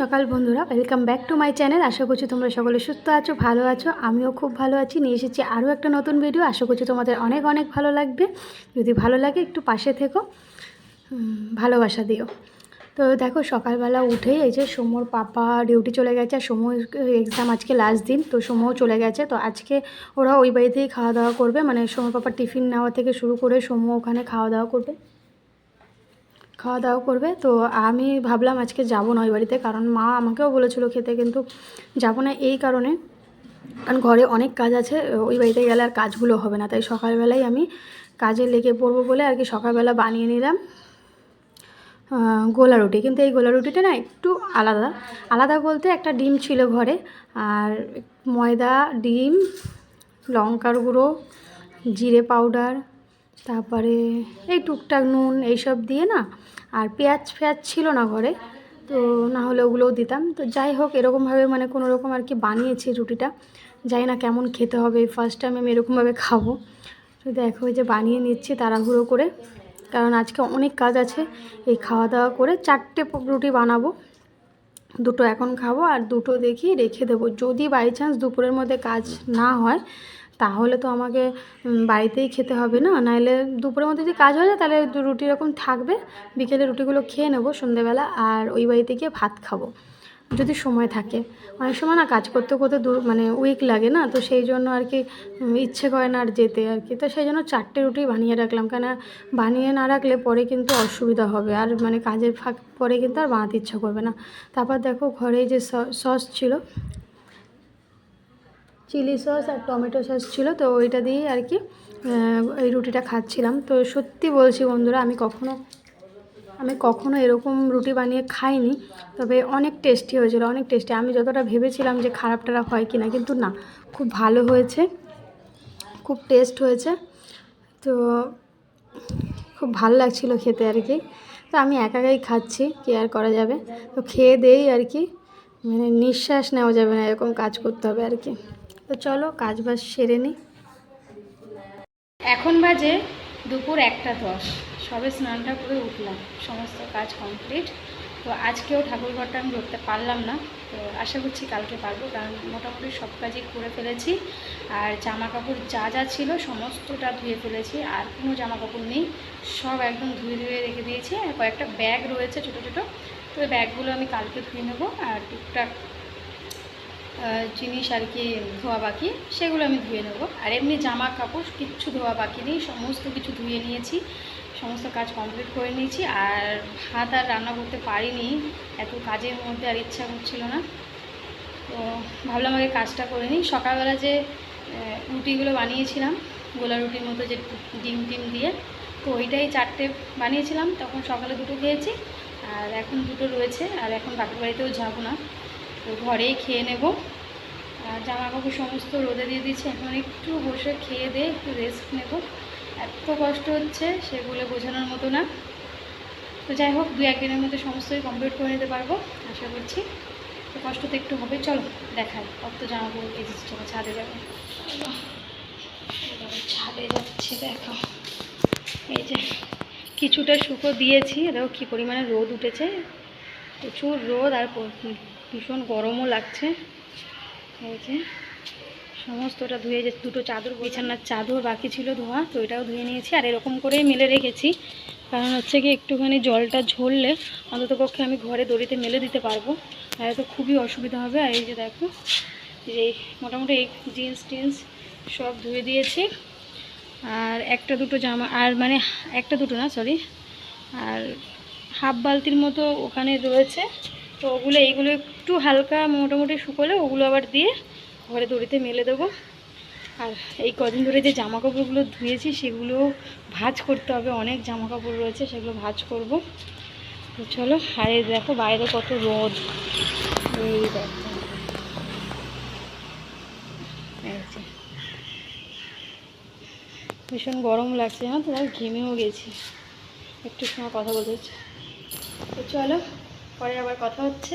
সকাল বন্ধুরা। Welcome back to my channel আশা করছি তোমরা সকলে সুস্থ আছো, ভালো আছো। আমিও খুব ভালো আছি। নিয়ে এসেছি আরও একটা নতুন ভিডিও আশা করছি তোমাদের অনেক অনেক ভালো লাগবে। যদি ভালো লাগে, একটু পাশে থেকো। ভালোবাসা দিও। তো দেখো, সকালবেলা উঠেই এই যে সোমর পাপা ডিউটি চলে গেছে। আর সোমর এক্সাম আজকে লাস্ট দিন, তো সোমও চলে গেছে। তো আজকে ওরা ওই বাড়িতেই খাওয়া দাওয়া করবে। মানে সোমর পাপার টিফিন নেওয়া থেকে শুরু করে সোমো ওখানে খাওয়া দাওয়া করবে। খাওয়া দাওয়া করবে। তো আমি ভাবলাম আজকে যাব না ওই বাড়িতে, কারণ মা আমাকেও বলেছিল খেতে, কিন্তু যাব না এই কারণে। কারণ ঘরে অনেক কাজ আছে, ওই বাড়িতে গেলে আর কাজগুলো হবে না, তাই সকালবেলায় আমি কাজে লেগে পড়ব বলে আর কি সকালবেলা বানিয়ে নিলাম গোলা রুটি। কিন্তু এই গোলা রুটিটা না একটু আলাদা। আলাদা বলতে একটা ডিম ছিল ঘরে, আর ময়দা, ডিম, লঙ্কার গুঁড়ো, জিরে পাউডার তারপরে এই টুকটাক নুন এইসব দিয়ে না, আর পেঁয়াজ ফেয়াজ ছিল না ঘরে, তো না হলে ওগুলোও দিতাম। তো যাই হোক, এরকমভাবে মানে কোনো রকম আর কি বানিয়েছি রুটিটা। জানি না কেমন খেতে হবে ফার্স্ট টাইম আমি এরকমভাবে খাব। তো দেখো যে বানিয়ে নিচ্ছি তাড়াহুড়ো করে, কারণ আজকে অনেক কাজ আছে। এই খাওয়া দাওয়া করে চারটে রুটি বানাবো, দুটো এখন খাব, আর দুটো দেখি রেখে দেবো। যদি বাই চান্স দুপুরের মধ্যে কাজ না হয় তাহলে তো আমাকে বাড়িতেই খেতে হবে না? নাহলে দুপুরের মধ্যে যদি কাজ হয়ে যায়, তাহলে রুটি এরকম থাকবে। বিকেলে রুটিগুলো খেয়ে নেব সন্ধেবেলা আর ওই বাড়িতে গিয়ে ভাত খাব, যদি সময় থাকে। অনেক সময় না কাজ করতে করতে দূর মানে উইক লাগে না, তো সেই জন্য আর কি ইচ্ছে করে না আর যেতে আর কি। তো সেই জন্য চারটে রুটি বানিয়ে রাখলাম। কেন বানিয়ে না রাখলে পরে কিন্তু অসুবিধা হবে, আর মানে কাজের ফাঁক পরে কিন্তু আর বানাতে ইচ্ছা করবে না। তারপর দেখো ঘরে যে সস ছিল চিলি সস আর টমেটো সস ছিল, তো ওইটা দিয়েই আর কি এই রুটিটা খাচ্ছিলাম। তো সত্যি বলছি বন্ধুরা, আমি কখনো আমি কখনো এরকম রুটি বানিয়ে খাইনি, তবে অনেক টেস্টি হয়েছিল, অনেক টেস্টি। আমি যতটা ভেবেছিলাম যে খারাপ টারাপ হয় কিনা কিন্তু না, খুব ভালো হয়েছে, খুব টেস্ট হয়েছে, তো খুব ভালো লাগছিল খেতে আর কি। তো আমি একা একাই খাচ্ছি, কি আর করা যাবে? তো খেয়ে দেই আর কি মানে নিঃশ্বাস নেওয়া যাবে না, এরকম কাজ করতে হবে আর কি। তো চলো কাজ বাজ সেরে নিই এখন বাজে দুপুর একটা দশ। সবে স্নানটা করে উঠলাম, সমস্ত কাজ কমপ্লিট তো আজকেও ঠাকুরঘরটা আমি ধরতে পারলাম না, তো আশা করছি কালকে পারব, কারণ মোটামুটি সব কাজই করে ফেলেছি। আর জামা কাপড় যা যা ছিল সমস্তটা ধুয়ে ফেলেছি, আর কোনো জামা কাপড় নেই, সব একদম ধুয়ে ধুয়ে রেখে দিয়েছি। আর কয়েকটা ব্যাগ রয়েছে ছোটো ছোটো, তো ব্যাগগুলো আমি কালকে ধুয়ে নেব, আর টুকটাক জিনিস আর কি ধোয়া বাকি, সেগুলো আমি ধুয়ে নেব। আর এমনি জামা কাপড় কিচ্ছু ধোয়া বাকি নেই, সমস্ত কিছু ধুয়ে নিয়েছি, সমস্ত কাজ কমপ্লিট করে নিয়েছি। আর ভাত আর রান্না করতে পারিনি, এত কাজের মধ্যে আর ইচ্ছা করছিল না। তো ভাবলাম আগে কাজটা করে নিই। সকালবেলা যে রুটিগুলো বানিয়েছিলাম, গোলা রুটির মতো যে ডিম টিম দিয়ে, তো ওইটাই চারটে বানিয়েছিলাম। তখন সকালে দুটো খেয়েছি, আর এখন দুটো রয়েছে, আর এখন বাপের বাড়িতেও যাব না। তো ঘরেই খেয়ে নেব। আর জামা কাপড় সমস্ত রোদে দিয়ে দিচ্ছি এখন একটু বসে খেয়ে দিয়ে একটু রেস্ট নেব। এত কষ্ট হচ্ছে সেগুলো বোঝানোর মতো না। তো যাই হোক, দু একদিনের মধ্যে সমস্তই কমপ্লিট করে নিতে পারব, আশা করছি। তো কষ্ট তো একটু হবে, চলো দেখাই। কত জামা কাপড় কেজেছি চলো ছাদে যাব। ছাদে যাচ্ছে, দেখো। এই যে কিছুটা শুকো দিয়েছি দেখো কী পরিমাণে রোদ উঠেছে। প্রচুর রোদ আর ভীষণ গরমও লাগছে। এই যে সমস্তটা ধুয়ে যে দুটো চাদর, বিছানার চাদর বাকি ছিল ধোয়া, তো এটাও ধুয়ে নিয়েছি। আর এরকম করেই মেলে রেখেছি। কারণ হচ্ছে কি, একটুখানি জলটা ঝরলে অন্তত পক্ষে আমি ঘরে দড়িতে মেলে দিতে পারব। আর তো খুবই অসুবিধা হবে। আর এই যে দেখো, যে মোটামুটি এই জিন্স টিন্স সব ধুয়ে দিয়েছি। আর একটা দুটো জামা, আর মানে একটা দুটো না, সরি, আর হাফ বালতির মতো ওখানে রয়েছে। তো ওগুলো, এইগুলো একটু হালকা মোটামুটি শুকোলে ওগুলো আবার দিয়ে ঘরে দড়িতে মেলে দেবো। আর এই কদিন ধরে যে জামা কাপড়গুলো ধুয়েছি, সেগুলো ভাজ করতে হবে। অনেক জামা কাপড় রয়েছে, সেগুলো ভাজ করব। তো চলো, আর এই দেখো বাইরে কত রোদ। এই দেখো। ভীষণ গরম লাগছে না তো? ঘেমেও গেছি। একটু সময় কথা বলতে তো চলো পরে আবার কথা হচ্ছে।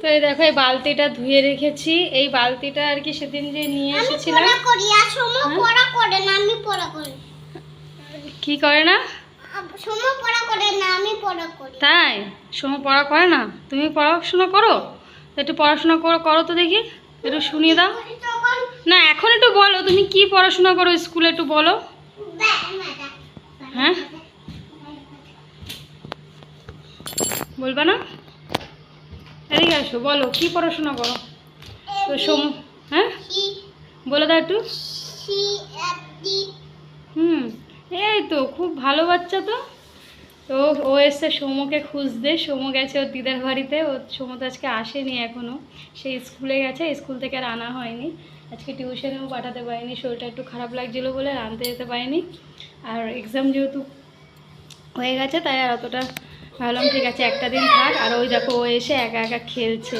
তো এই দেখো এই বালতিটা ধুয়ে রেখেছি। এই বালতিটা আর কি সেদিন যে নিয়ে এসেছিলাম। হ্যাঁ? কি করে না? তাই? সময় পড়া করে না? তুমি পড়াশোনা করো? একটু পড়াশোনা করো করো তো দেখি। একটু শুনিয়ে দাও। না এখন একটু বলো তুমি কি পড়াশোনা করো স্কুলে একটু বলো। হ্যাঁ? বলবা না? এদিকে আসো, বলো, কি পড়াশোনা করো? তো সোম হ্যাঁ? বলে দাও একটু। হুম, এই তো, খুব ভালো বাচ্চা তো। তো ও এসছে সৌমকে খুঁজতে, সৌম গেছে ওর দিদার বাড়িতে। ও, সৌম তো আজকে আসেনি এখনও সে স্কুলে গেছে, স্কুল থেকে আর আনা হয়নি। আজকে টিউশনেও পাঠাতে পারিনি, শরীরটা একটু খারাপ লাগছিল বলে আনতে যেতে পারিনি। আর এক্সাম যেহেতু হয়ে গেছে, তাই আর অতটা ভাবলাম ঠিক আছে একটা দিন থাক। আর ওই দেখো ও এসে একা একা খেলছে।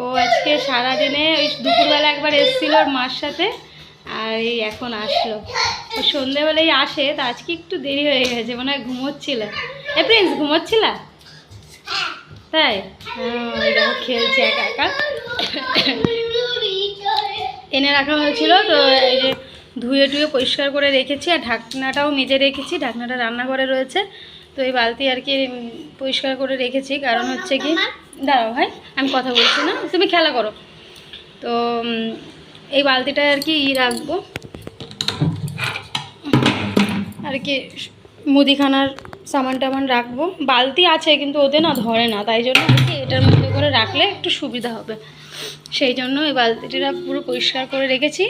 ও আজকে সারাদিনে ওই দুপুরবেলা একবার এসেছিল ওর মার সাথে আর এই এখন আসলো। ও সন্ধেবেলায় আসে তা আজকে একটু দেরি হয়ে গেছে মনে হয় ঘুমোচ্ছিল। এ প্রিন্স ঘুমোচ্ছিলা? তাই? হ্যাঁ, ওই দেখো খেলছে একা একা। এনে রাখা হয়েছিল তো এই যে ধুয়ে টুয়ে পরিষ্কার করে রেখেছি আর ঢাকনাটাও মেজে রেখেছি। ঢাকনাটা রান্নাঘরে রয়েছে। তো এই বালতি আর কি পরিষ্কার করে রেখেছি। কারণ হচ্ছে কি দাঁড়াও ভাই আমি কথা বলছি না। তুমি খেলা করো। তো এই বালতিটা আর কি ই রাখব। আর কি মুদিখানার সামান টামান রাখব। বালতি আছে কিন্তু ওদের না ধরে না তাই জন্য আর কি এটার মধ্যে করে রাখলে একটু সুবিধা হবে। সেই জন্য এই বালতিটা পুরো পরিষ্কার করে রেখেছি।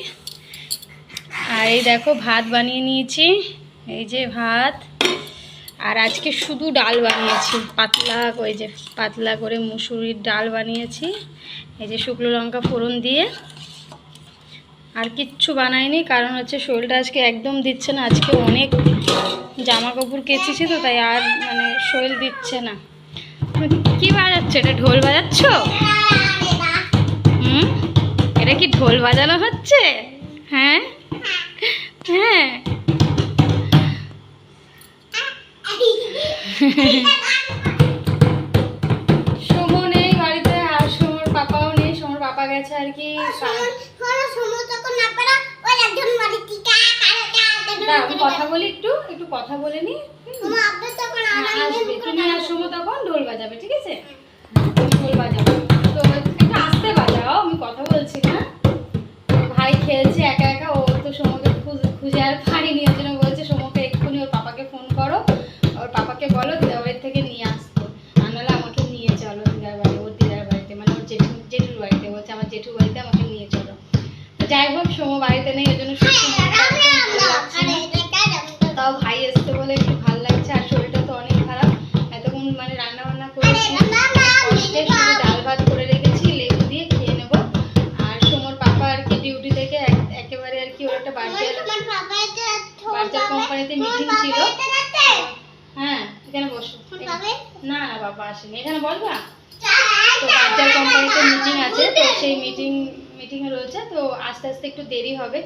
আর এই দেখো ভাত বানিয়ে নিয়েছি। এই যে ভাত। আর আজকে শুধু ডাল বানিয়েছি। পাতলা ওই যে পাতলা করে মুসুরির ডাল বানিয়েছি। এই যে শুকনো লঙ্কা ফোড়ন দিয়ে। আর কিচ্ছু বানাইনি, কারণ হচ্ছে শরীরটা আজকে একদম দিচ্ছে না। আজকে অনেক জামা কাপড় কেচেছি তো, তাই আর মানে শরীর দিচ্ছে না। কি বাজাচ্ছ? এটা ঢোল বাজাচ্ছ? হুম? এটা কি ঢোল বাজানো হচ্ছে? হ্যাঁ? হ্যাঁ? সোমো নেই বাড়িতে আর সোমর পাপাও নেই সোমর পাপা গেছে আর কি। কথা বলি একটু একটু কথা বলে নি। হ্যাঁ, আসবে। তুমি আর সোমো তখন ঢোল বাজাবে ঠিক আছে? ঢোল বাজাও তো একটু আস্তে বাজাও আমি কথা বলছি না। ভাই খেলছে একা একা পাপাকে বলো দিদার থেকে নিয়ে আসতে আর নাহলে আমাকে নিয়ে চলো দিদার বাড়ি ওর দিদার বাড়িতে মানে ওর জেঠু জেঠুর বাড়িতে বলছে আমার জেঠুর বাড়িতে আমাকে নিয়ে চলো তো যাই হোক সোমো বাড়িতে নেই ওই জন্য বসো না না বাবা আসেনি। এখানে বসবা তো বার্জার কোম্পানিতে মিটিং আছে তো সেই মিটিং মিটিংয়ে রয়েছে তো আস্তে আস্তে একটু দেরি হবে।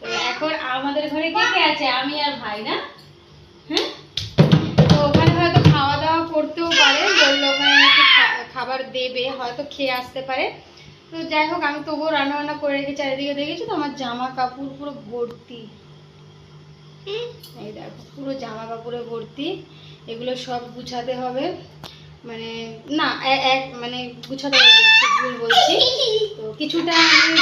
তো এখন আমাদের ঘরে কে কে আছে? আমি আর ভাই না? হ্যাঁ? তো ওখানে হয়তো খাওয়া দাওয়া করতেও পারে বলল ওখানে খাবার দেবে হয়তো খেয়ে আসতে পারে। তো যাই হোক আমি তবুও রান্না বান্না করে রেখেছি চারিদিকে দেখেছি তো? আমার জামা কাপড় পুরো ভর্তি। এই দেখো পুরো জামা কাপড়ে ভর্তি। এগুলো সব গুছাতে হবে। মানে না এক মানে গুছাতে হবে ভুল বলছি। তো কিছুটা আমি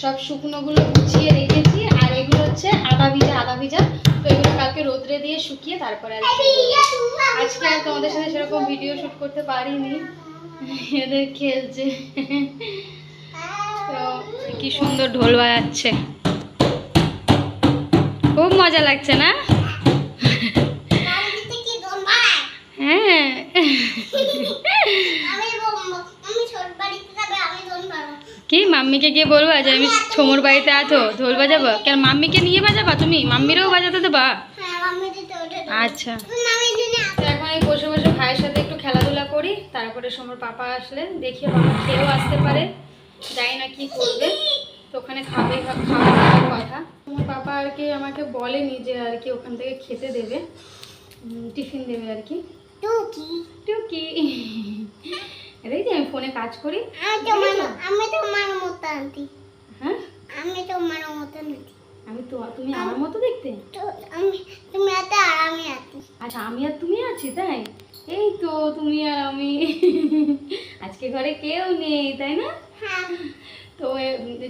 সব শুকনোগুলো গুছিয়ে রেখেছি, আর এগুলো হচ্ছে আদা ভিজা আদা ভিজা। তো এগুলো কালকে রোদ্রে দিয়ে শুকিয়ে তারপরে আর আজকে আর তোমাদের সাথে সেরকম ভিডিও শুট করতে পারিনি। এদের খেলছে। তো কি সুন্দর ঢোল বাজাচ্ছে। খুব মজা লাগছে না? মাম্মিকে গিয়ে বলব যে আমি ছোমর বাড়িতে আছো ঢোল বাজাবো? কেন মাম্মিকে নিয়ে বাজাবা তুমি? মাম্মিরও বাজাতে দেবা আচ্ছা। তো এখন এই বসে বসে ভাইয়ের সাথে একটু খেলাধুলা করি তারপরে সময় পাপা আসলে দেখি বাবা খেয়েও আসতে পারে। জানি না কি করবে। তো ওখানে খাবে খা- খাওয়া দাওয়ার কথা। আমার পাপা আর কি আমাকে বলেনি যে আর কি ওখান থেকে খেতে দেবে। টিফিন দেবে আর কি। টুকি। এই যে আমি ফোনে কাজ করি। আমি তোমার মতো আন্টি। হ্যাঁ? আমি তোমার মতো আন্টি। আমি তো তুমি আমার মতো দেখতে? তো আমি তুমি এত আর আমি এত আচ্ছা আমি আর তুমি আছি তাই? এই তো তুমি আর আমি। আজকে ঘরে কেউ নেই তাই না? হ্যাঁ। তো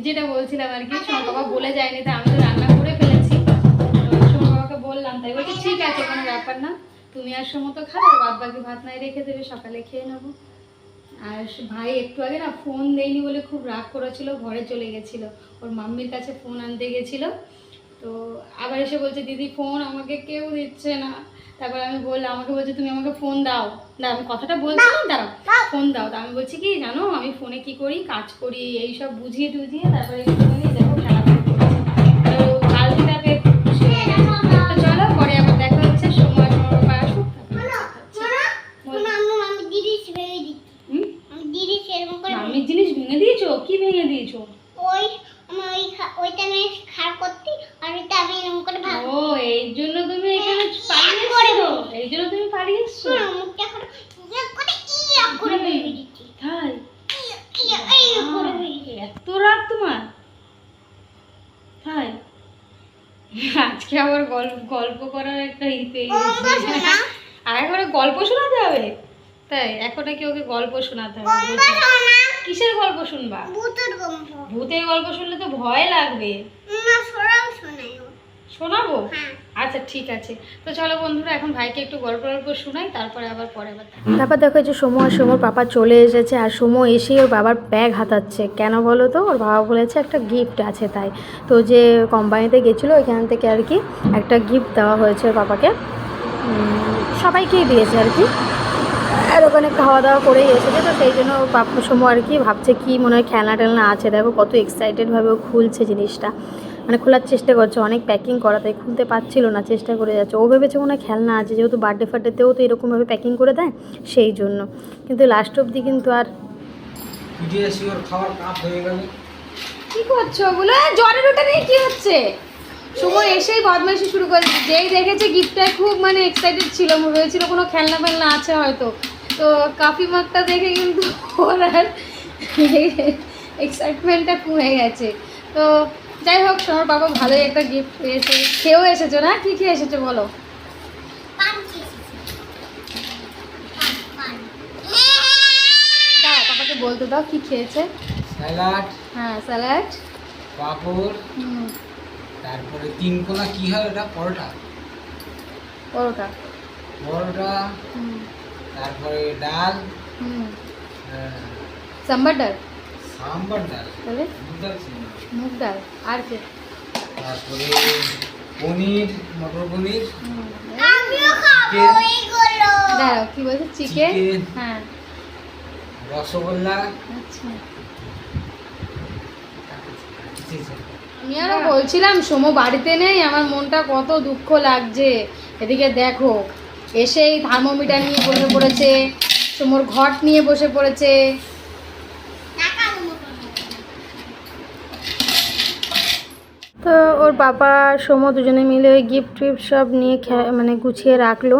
যেটা বলছিলাম আর কি সোমা বাবা বলে যায়নি তা আমি তো রান্না করে ফেলেছি। তো সোমা বাবাকে বললাম তাই বলছি ঠিক আছে কোনো ব্যাপার না। তুমি আর সময় তো খাবে বাদ বাকি ভাত নাই রেখে দেবে সকালে খেয়ে নেব। আর ভাই একটু আগে না ফোন দেয়নি বলে খুব রাগ করেছিল, ঘরে চলে গেছিল। ওর মাম্মির কাছে ফোন আনতে গেছিল। তো আবার এসে বলছে, দিদি ফোন আমাকে কেউ দিচ্ছে না। তারপর আমি বললাম, আমাকে বলছে, তুমি আমাকে ফোন দাও। না আমি কথাটা বলছিলাম, দাঁড়াও ফোন দাও। তা আমি বলছি কি, জানো, আমি ফোনে কি করি? কাজ করি, এই সব বুঝিয়ে টুঝিয়ে তারপরে দেখো গল্প করার একটা ইতে? আর এখন গল্প শোনাতে হবে? তাই এখন কি ওকে গল্প শোনাতে হবে। কিসের গল্প শুনবা? ভূতের গল্প। ভূতের গল্প শুনলে তো ভয় লাগবে। না শোনাও শোনাই শোনাবো? হ্যাঁ। আচ্ছা ঠিক আছে। তো চলো বন্ধুরা এখন ভাইকে একটু গল্প গল্প শোনাই তারপরে আবার পরে আবার তারপর দেখো যে সোমু আর সোমুর পাপা চলে এসেছে আর সোমু এসেই ওর বাবার ব্যাগ হাতাচ্ছে। কেন বলো তো? ওর বাবা বলেছে একটা গিফট আছে তাই। তো যে কোম্পানিতে গেছিল ওইখান থেকে আর কি একটা গিফট দেওয়া হয়েছে ওর বাবাকে সবাইকেই দিয়েছে আর কি। আর ওখানে খাওয়া দাওয়া করেই এসেছে তো সেই জন্য ওর পাপা সোমু আর কি ভাবছে কি মনে হয় খেলনা টেলনা আছে। দেখো কত এক্সাইটেডভাবে ও খুলছে জিনিসটা। মানে খোলার চেষ্টা করছে অনেক প্যাকিং করা তাই খুলতে পারছিল না চেষ্টা করে যাচ্ছে। ও ভেবেছে মনে হয় খেলনা আছে যেহেতু বার্থডে ফার্থডেতেও তো এরকমভাবে প্যাকিং করে দেয় সেই জন্য। কিন্তু লাস্ট অবধি কিন্তু আর হয়ে কি করছ ওগুলো? জ্বরের ওটা নিয়ে কি হচ্ছে? সময় এসেই বদমাইশি শুরু করে দিয়েছে। যেই দেখেছে গিফটটা খুব মানে এক্সাইটেড ছিল ভেবেছিল কোনো খেলনা ফেলনা আছে হয়তো। তো কাফি মাকটা দেখে কিন্তু ওর আর এক্সাইটমেন্টটা কমে গেছে। তো যাই হোক সোনার বাবা ভালোই একটা গিফট পেয়েছে। খেয়েও এসেছ না? কি খেয়ে এসেছ বলো? দাও পাপাকে বলতে দাও কি খেয়েছে? স্যালাড হ্যাঁ স্যালাড। পাঁপড় তারপরে তিন কোনা কি হয় ওটা? পরোটা। পরোটা। পরোটা তারপরে ডাল হুম। আহ, সাম্বার ডাল। সাম্বার ডাল। তাহলে মুগ ডাল। আর কি? তারপরে পনির মটর পনির। আমিও খাব এইগুলো। দাঁড়াও কি বলছো? চিকেন হ্যাঁ। রসগোল্লা। আচ্ছা। জি। আমি আরও বলছিলাম সোমো বাড়িতে নেই আমার মনটা কত দুঃখ লাগছে। এদিকে দেখো এসেই থার্মোমিটার নিয়ে বসে পড়েছে সোমোর ঘট নিয়ে বসে পড়েছে টাকা দেবো তো ওর বাবা আর দুজনে মিলে ওই গিফট টিফট সব নিয়ে মানে গুছিয়ে রাখল।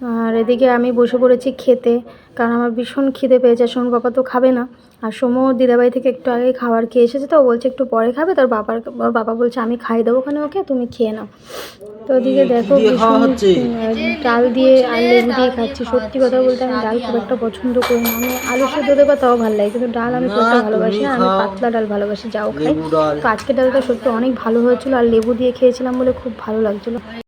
আর এদিকে আমি বসে পড়েছি খেতে কারণ আমার ভীষণ খিদে পেয়েছে। সোমুর বাবা তো খাবে না। আর সোমু দিদাবাড়ি থেকে একটু আগে খাবার খেয়ে এসেছে তো ও বলছে একটু পরে খাবে। তোর বাবার বাবা বলছে আমি খাই দেবো ওখানে ওকে তুমি খেয়ে নাও। তো ওদিকে দেখো ডাল দিয়ে আর লেবু দিয়ে খাচ্ছি। সত্যি কথা বলতে আমি ডাল খুব একটা পছন্দ করি না। আমি আলু সেদ্ধ দেবো তাও ভালো লাগে। কিন্তু ডাল আমি খুব ভালোবাসি না। আমি পাতলা ডাল ভালোবাসি যাও খাই। তো আজকে ডালটা সত্যি অনেক ভালো হয়েছিল। আর লেবু দিয়ে খেয়েছিলাম বলে খুব ভালো লাগছিল।